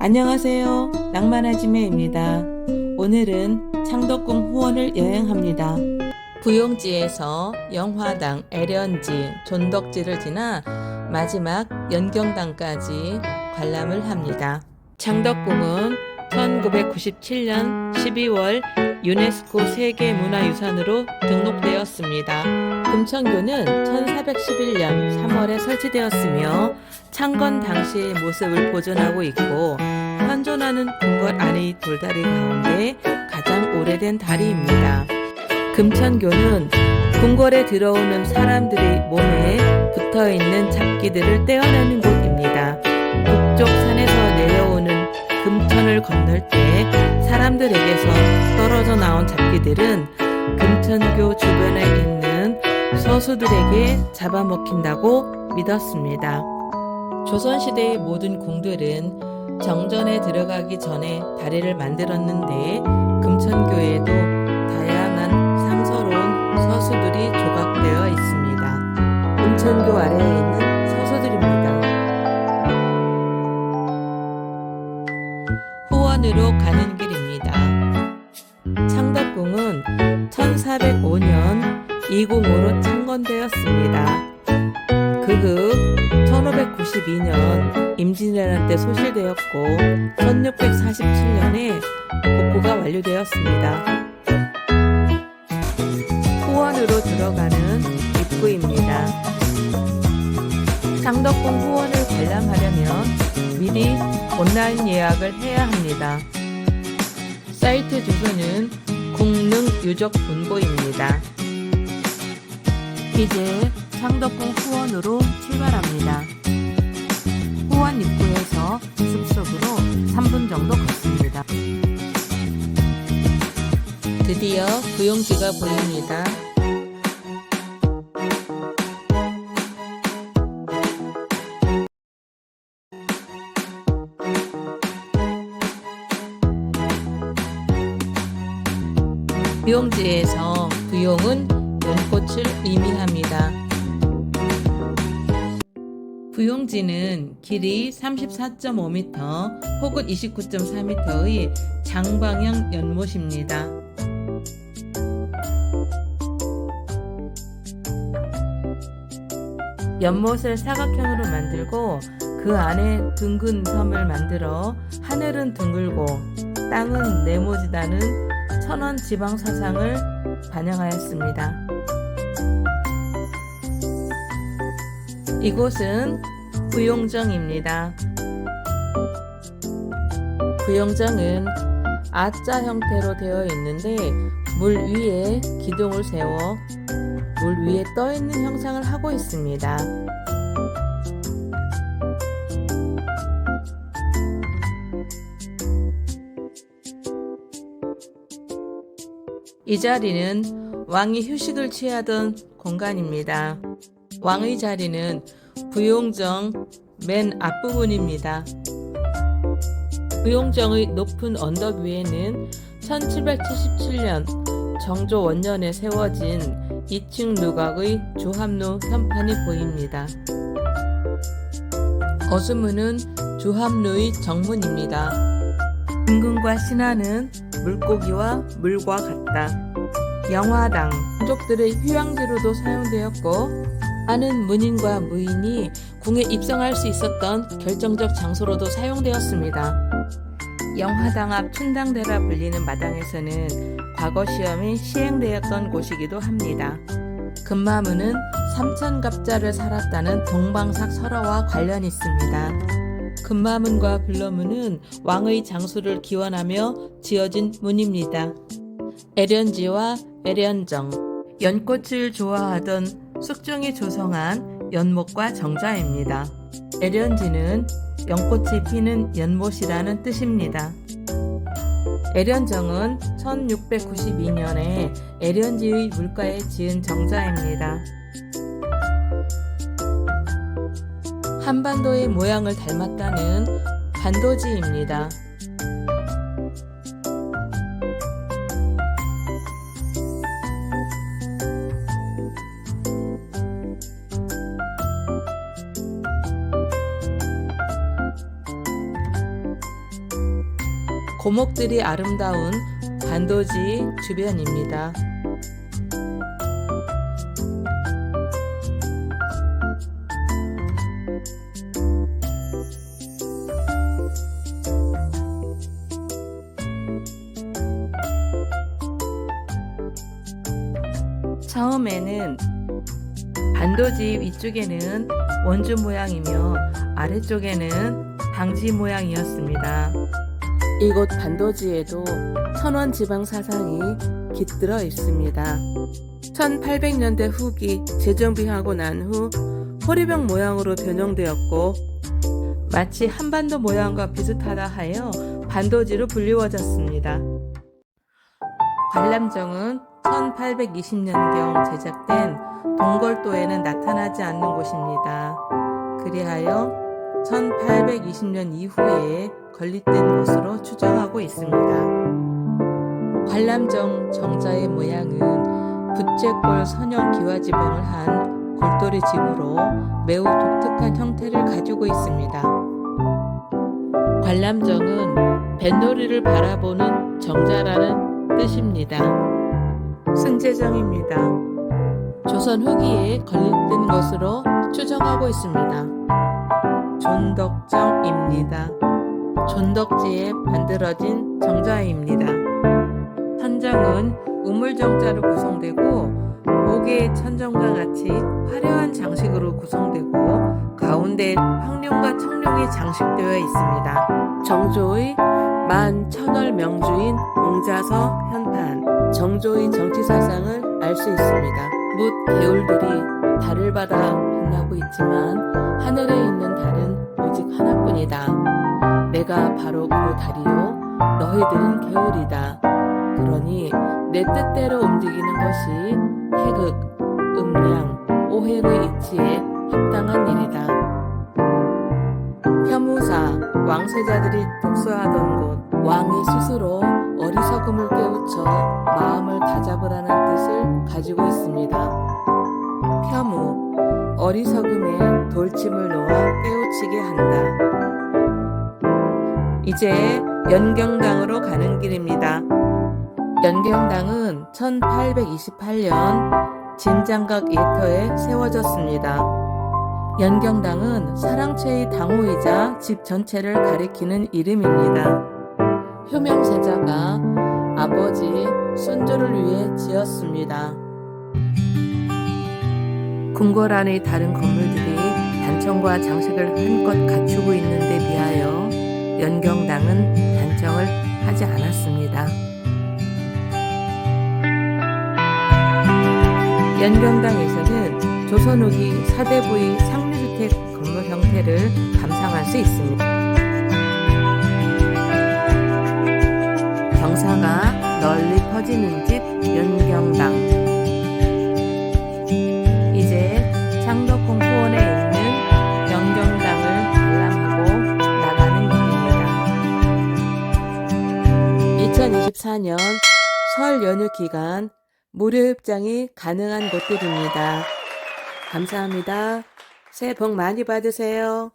안녕하세요. 낭만아지매입니다. 오늘은 창덕궁 후원을 여행합니다. 부용지에서 영화당, 애련지, 존덕지를 지나 마지막 연경당까지 관람을 합니다. 창덕궁은 1997년 12월 유네스코 세계문화유산으로 등록되었습니다. 금천교는 1411년 3월에 설치되었으며 창건 당시의 모습을 보존하고 있고 현존하는 궁궐 안의 돌다리 가운데 가장 오래된 다리입니다. 금천교는 궁궐에 들어오는 사람들의 몸에 붙어 있는 잡기들을 떼어내는 곳입니다. 북쪽 산에서 내려오는 금천을 건널 때 사람들에게서 떨어 잡기들은 금천교 주변에 있는 서수들에게 잡아먹힌다고 믿었습니다. 조선시대의 모든 궁들은 정전에 들어가기 전에 다리를 만들었는데 금천교에도 1405년 2공으로 창건되었습니다. 그후 1592년 임진왜란 때 소실되었고 1647년에 복구가 완료되었습니다. 후원으로 들어가는 입구입니다. 창덕궁 후원을 관람하려면 미리 온라인 예약을 해야 합니다. 사이트 주소는 국능 유적 분고입니다. 이제 창덕궁 후원으로 출발합니다. 후원 입구에서 숲속으로 3분 정도 걷습니다. 드디어 구용지가 보입니다. 부용지에서 부용은 연꽃을 의미합니다. 부용지는 길이 34.5m 혹은 29.4m의 장방형 연못입니다. 연못을 사각형으로 만들고 그 안에 둥근 섬을 만들어 하늘은 둥글고 땅은 네모지다는 천원 지방 사상을 반영하였습니다. 이곳은 구용정입니다. 구용정은 아자 형태로 되어 있는데 물 위에 기둥을 세워 물 위에 떠 있는 형상을 하고 있습니다. 이 자리는 왕이 휴식을 취하던 공간입니다. 왕의 자리는 부용정 맨 앞부분입니다. 부용정의 높은 언덕 위에는 1777년 정조 원년에 세워진 2층 누각의 주합루 현판이 보입니다. 어수문은 주합루의 정문입니다. 임금과 신하는 물고기와 물과 같다. 영화당, 민족들의 휴양지로도 사용되었고 많은 문인과 무인이 궁에 입성할 수 있었던 결정적 장소로도 사용되었습니다. 영화당 앞 춘당대라 불리는 마당에서는 과거 시험이 시행되었던 곳이기도 합니다. 금마문은 삼천갑자를 살았다는 동방삭 설화와 관련이 있습니다. 금마문과 블러문은 왕의 장수를 기원하며 지어진 문입니다. 애련지와 애련정, 연꽃을 좋아하던 숙종이 조성한 연못과 정자입니다. 애련지는 연꽃이 피는 연못이라는 뜻입니다. 애련정은 1692년에 애련지의 물가에 지은 정자입니다. 한반도의 모양을 닮았다는 반도지입니다. 고목들이 아름다운 반도지 주변입니다. 처음에는 반도지 위쪽에는 원주 모양이며 아래쪽에는 방지 모양이었습니다. 이곳 반도지에도 천원 지방 사상이 깃들어 있습니다. 1800년대 후기 재정비하고 난 후 호리병 모양으로 변형되었고 마치 한반도 모양과 비슷하다 하여 반도지로 불리워졌습니다. 관람정은 1820년경 제작된 동걸도에는 나타나지 않는 곳입니다. 그리하여 1820년 이후에 건립된 것으로 추정하고 있습니다. 관람정 정자의 모양은 부채꼴 선형 기와지붕을 한 골돌이 집으로 매우 독특한 형태를 가지고 있습니다. 관람정은 뱃놀이를 바라보는 정자라는 뜻입니다. 승제정입니다. 조선 후기에 건립된 것으로 추정하고 있습니다. 존덕정입니다. 존덕지에 만들어진 정자입니다. 천정은 우물정자로 구성되고 고개의 천정과 같이 화려한 장식으로 구성되고 가운데 황룡과 청룡이 장식되어 있습니다. 정조의 만 천월 명주인 웅자서 현판 정조의 정치 사상을 알 수 있습니다. 묻 개울들이 달을 받아 빛나고 있지만 하늘에 있는 달은 오직 하나뿐이다. 내가 바로 그 달이요 너희들은 개울이다. 그러니 내 뜻대로 움직이는 것이 태극, 음량, 오행의 이치에 합당한 일이다. 혐우사, 왕세자들이 독서하던 곳, 왕이 스스로 어리석음을 깨우쳐 마음을 다잡으라는 뜻을 가지고 있습니다. 혐우, 어리석음에 돌침을 놓아 깨우치게 한다. 이제 연경당으로 가는 길입니다. 연경당은 1828년 진장각 예터에 세워졌습니다. 연경당은 사랑채의 당호이자 집 전체를 가리키는 이름입니다. 효명세자가 아버지 순조를 위해 지었습니다. 궁궐 안의 다른 건물들이 단청과 장식을 한껏 갖추고 있는 데 비하여 연경당은 단청을 하지 않았습니다. 연경당에서는 조선 후기 사대부의 상류주택 건물 형태를 감상할 수 있습니다. 경사가 널리 퍼지는 집 연경당. 2024년 설 연휴 기간 무료 입장이 가능한 곳들입니다. 감사합니다. 새해 복 많이 받으세요.